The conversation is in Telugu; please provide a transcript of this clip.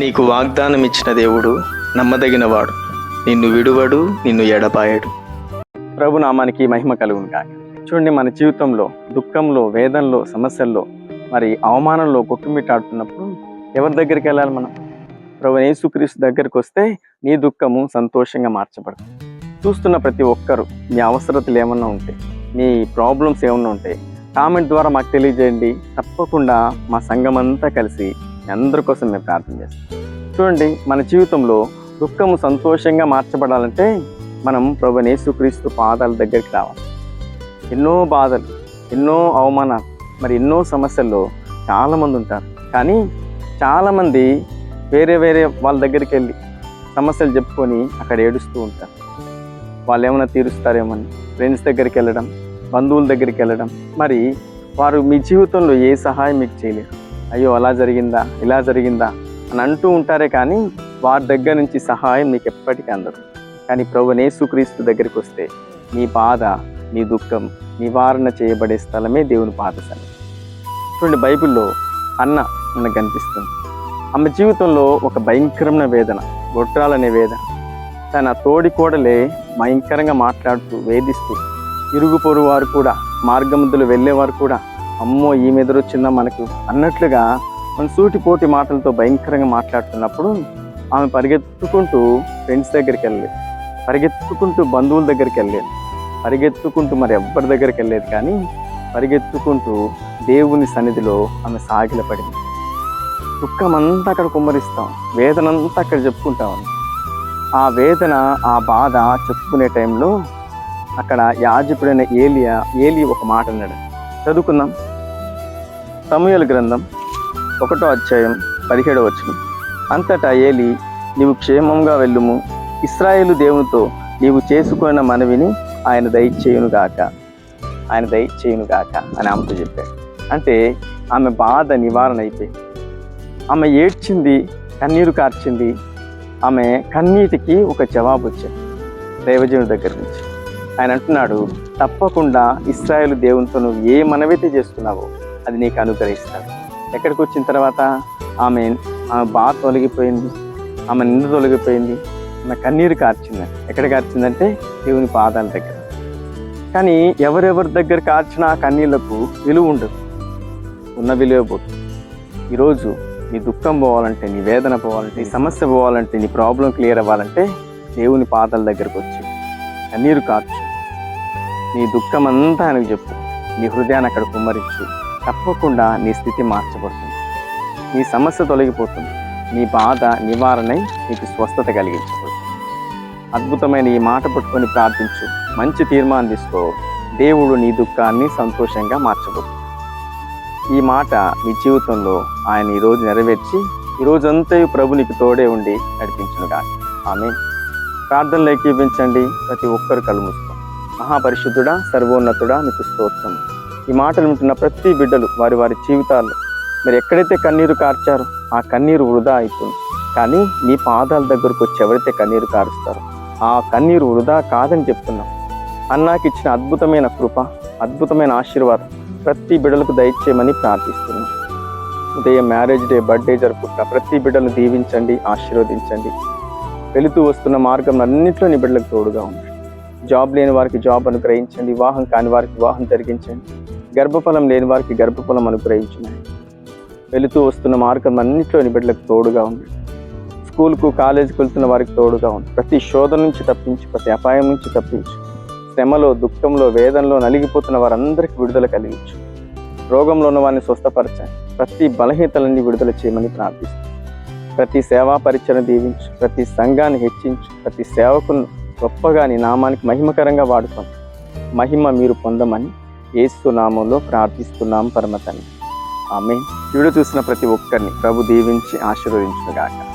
నీకు వాగ్దానం ఇచ్చిన దేవుడు నమ్మదగినవాడు. నిన్ను విడువడు నిన్ను ఎడపాయడు ప్రభునామానికి మహిమ కలుగును కాక చూడండి మన జీవితంలో దుఃఖంలో వేదనలో సమస్యల్లో మరి అవమానంలో కొట్టుమిట్టాడుతున్నప్పుడు ఎవరి దగ్గరికి వెళ్ళాలి మనం? ప్రభు యేసుక్రీస్తు దగ్గరికి వస్తే నీ దుఃఖము సంతోషంగా మార్చబడుతుంది. చూస్తున్న ప్రతి ఒక్కరు మీ అవసరతలు ఏమన్నా ఉంటే మీ ప్రాబ్లమ్స్ ఏమన్నా ఉంటే కామెంట్ ద్వారా మాకు తెలియజేయండి. తప్పకుండా మా సంఘం అంతా కలిసి అందరి కోసం మేము ప్రార్థన చేస్తాం. చూడండి మన జీవితంలో దుఃఖము సంతోషంగా మార్చబడాలంటే మనం ప్రభు యేసుక్రీస్తు పాదాల దగ్గరికి రావాలి. ఎన్నో బాధలు ఎన్నో అవమానాలు మరి ఎన్నో సమస్యల్లో చాలామంది ఉంటారు. కానీ చాలామంది వేరే వేరే వాళ్ళ దగ్గరికి వెళ్ళి సమస్యలు చెప్పుకొని అక్కడ ఏడుస్తూ ఉంటారు. వాళ్ళు ఏమైనా తీరుస్తారేమని ఫ్రెండ్స్ దగ్గరికి వెళ్ళడం బంధువుల దగ్గరికి వెళ్ళడం మరి వారు మీ జీవితంలో ఏ సహాయం మీకు చేయలేరు. అయ్యో అలా జరిగిందా? ఇలా జరిగిందా? అని అంటూ ఉంటారే కానీ వారి దగ్గర నుంచి సహాయం మీకు ఎప్పటికీ అందదు. కానీ ప్రభు నేసుక్రీస్తు దగ్గరికి వస్తే నీ బాధ నీ దుఃఖం నివారణ చేయబడే స్థలమే దేవుని పాదశాల చూడండి బైబిల్లో అన్న మనకు కనిపిస్తుంది. ఆమె జీవితంలో ఒక భయంకరమైన వేదన గొట్టాలనే వేదన. తన తోడి కోడలే భయంకరంగా మాట్లాడుతూ వేధిస్తూ ఇరుగు వారు కూడా మార్గముద్దులు వెళ్ళేవారు కూడా అమ్మో ఈమె ఎదురొచ్చిందా మనకు? అన్నట్లుగా మన సూటిపోటి మాటలతో భయంకరంగా మాట్లాడుతున్నప్పుడు ఆమె పరిగెత్తుకుంటూ ఫ్రెండ్స్ దగ్గరికి వెళ్ళలేదు పరిగెత్తుకుంటూ బంధువుల దగ్గరికి వెళ్ళలేదు పరిగెత్తుకుంటూ మరి ఎవ్వరి దగ్గరికి వెళ్ళలేదు కానీ పరిగెత్తుకుంటూ దేవుని సన్నిధిలో ఆమె సాగిలపడింది దుఃఖం అంతా అక్కడ కుమ్మరిస్తాం వేదన అంతా అక్కడ చెప్పుకుంటాం ఆ వేదన ఆ బాధ చెప్పుకునే టైంలో అక్కడ యాజకుడైన ఏలియా ఏలి ఒక మాట అన్నాడు. చదువుకుందాం. సమూహల గ్రంథం ఒకటో అధ్యాయం పదిహేడవ వచనం. అంతటా ఏలి నీవు క్షేమంగా వెళ్ళుము. ఇస్రాయేలు దేవునితో నీవు చేసుకున్న మనవిని ఆయన దయచేయునుగాక. ఆయన దయచేయునుగాక అని ఆమెతో చెప్పాడు. అంటే ఆమె బాధ నివారణ అయిపోయింది. ఆమె ఏడ్చింది కన్నీరు కార్చింది. ఆమె కన్నీటికి ఒక జవాబు వచ్చింది. దైవజనుడి దగ్గర నుంచి. ఆయన అంటున్నాడు తప్పకుండా ఇస్రాయేల్ దేవునితో నువ్వు ఏ మనవైతే చేస్తున్నావో అది నీకు అనుగ్రహిస్తాడు. ఎక్కడికి వచ్చిన తర్వాత ఆమె ఆమె బాధ తొలగిపోయింది ఆమె నింద తొలగిపోయింది ఆమె కన్నీరు కార్చింది. ఎక్కడ కార్చిందంటే దేవుని పాదాల దగ్గర. కానీ ఎవరెవరి దగ్గర కార్చిన ఆ కన్నీళ్ళకు విలువ ఉండదు. ఉన్న విలువ పోతుంది. ఈరోజు నీ దుఃఖం పోవాలంటే నీ వేదన పోవాలంటే నీ సమస్య పోవాలంటే నీ ప్రాబ్లం క్లియర్ అవ్వాలంటే దేవుని పాదాల దగ్గరకు వచ్చి కన్నీరు కార్చు. నీ దుఃఖం అంతా ఆయనకు చెప్పు. నీ హృదయాన్ని అక్కడ కుమ్మరించు. తప్పకుండా నీ స్థితి మార్చబడుతుంది. నీ సమస్య తొలగిపోతుంది. నీ బాధ నివారణై నీకు స్వస్థత కలిగించబడుతుంది. అద్భుతమైన ఈ మాట పట్టుకొని ప్రార్థించు. మంచి తీర్మానం తీసుకో. దేవుడు నీ దుఃఖాన్ని సంతోషంగా మార్చబోతుంది ఈ మాట నీ జీవితంలో ఆయన ఈరోజు నెరవేర్చి ఈ ప్రభు నీకు తోడే ఉండి నడిపించునుగా ఆమె ప్రార్థనలు ఏకీపించండి ప్రతి ఒక్కరు కళ్ళు మహాపరిశుద్ధుడా సర్వోన్నతుడా నీకు స్తోత్రం. ఈ మాటలు వింటున్న ప్రతి బిడ్డలు వారి వారి జీవితాల్లో మీరు ఎక్కడైతే కన్నీరు కార్చారో ఆ కన్నీరు వృధా అవుతుంది కానీ నీ పాదాల దగ్గరకు వచ్చి ఎవరైతే కన్నీరు కారుస్తారో ఆ కన్నీరు వృధా కాదని చెప్తున్నాం. అన్నాకి ఇచ్చిన అద్భుతమైన కృప అద్భుతమైన ఆశీర్వాదం ప్రతి బిడ్డలకు దయచేయమని ప్రార్థిస్తున్నాం. ఉదయం మ్యారేజ్ డే బర్త్డే జరుపుకుంటున్న ప్రతి బిడ్డలను దీవించండి ఆశీర్వదించండి. వెళుతూ వస్తున్న మార్గం అన్నింటిలో నీ బిడ్డలకు తోడుగా ఉంది జాబ్ లేని వారికి జాబ్ అనుగ్రహించండి వివాహం కాని వారికి వివాహం జరిగించండి. గర్భఫలం లేని వారికి గర్భఫలం అనుగ్రహించినాయి వెళుతూ వస్తున్న మార్గం అన్నింటిలోని బిడ్డలకు తోడుగా ఉంది స్కూల్కు కాలేజీకి వెళ్తున్న వారికి తోడుగా ఉంది ప్రతి శోధన నుంచి తప్పించి ప్రతి అపాయం నుంచి తప్పించు. శ్రమలో దుఃఖంలో వేదనలో నలిగిపోతున్న వారందరికీ విడుదల కలిగించు. రోగంలో ఉన్న వారిని స్వస్థపరచండి ప్రతి బలహీనతలన్నీ విడుదల చేయమని ప్రార్థిస్తాను ప్రతి సేవా పరిచయం దీవించు. ప్రతి సంఘాన్ని హెచ్చించు. ప్రతి సేవకులను గొప్పగా నీ నామానికి మహిమకరంగా వాడుకోండి. మహిమ మీరు పొందమని ఏసునామంలో ప్రార్థిస్తున్నాం పరమతని ఆమె వీడియో చూసిన ప్రతి ఒక్కరిని ప్రభు దీవించి ఆశీర్వదించుగాక